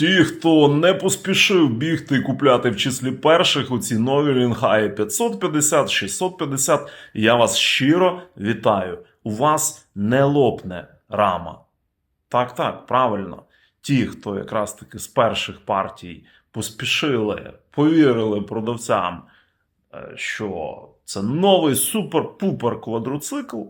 Ті, хто не поспішив бігти і купляти в числі перших оці нові лінхаї 550, 650, я вас щиро вітаю. У вас не лопне рама. Так, так, правильно. Ті, хто якраз таки з перших партій поспішили, повірили продавцям, е, що це новий супер-пупер квадроцикл,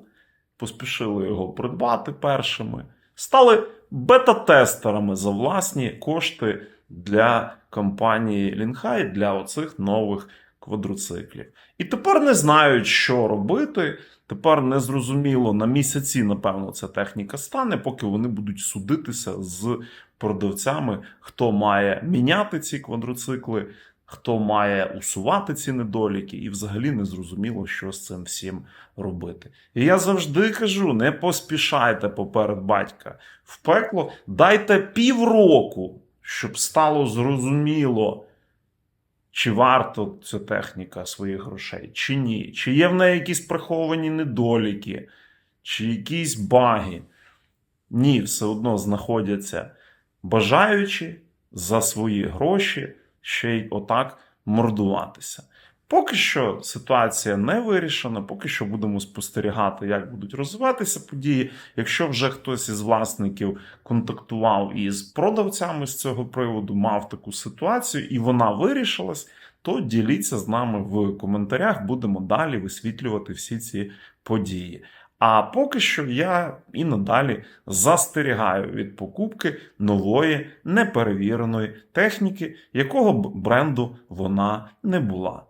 поспішили його придбати першими, стали бета-тестерами за власні кошти для компанії Лінхай для оцих нових квадроциклів. І тепер не знають, що робити. Тепер незрозуміло на місяці, напевно, ця техніка стане, поки вони будуть судитися з продавцями, хто має міняти ці квадроцикли, хто має усувати ці недоліки, і взагалі не зрозуміло, що з цим всім робити. І я завжди кажу: не поспішайте поперед батька в пекло, дайте півроку, щоб стало зрозуміло. Чи варто ця техніка своїх грошей, чи ні? Чи є в неї якісь приховані недоліки, чи якісь баги? Ні, все одно знаходяться бажаючі за свої гроші ще й отак мордуватися. Поки що ситуація не вирішена, поки що будемо спостерігати, як будуть розвиватися події. Якщо вже хтось із власників контактував із продавцями з цього приводу, мав таку ситуацію і вона вирішилась, то діліться з нами в коментарях. Будемо далі висвітлювати всі ці події. А поки що я і надалі застерігаю від покупки нової неперевіреної техніки, якого б бренду вона не була.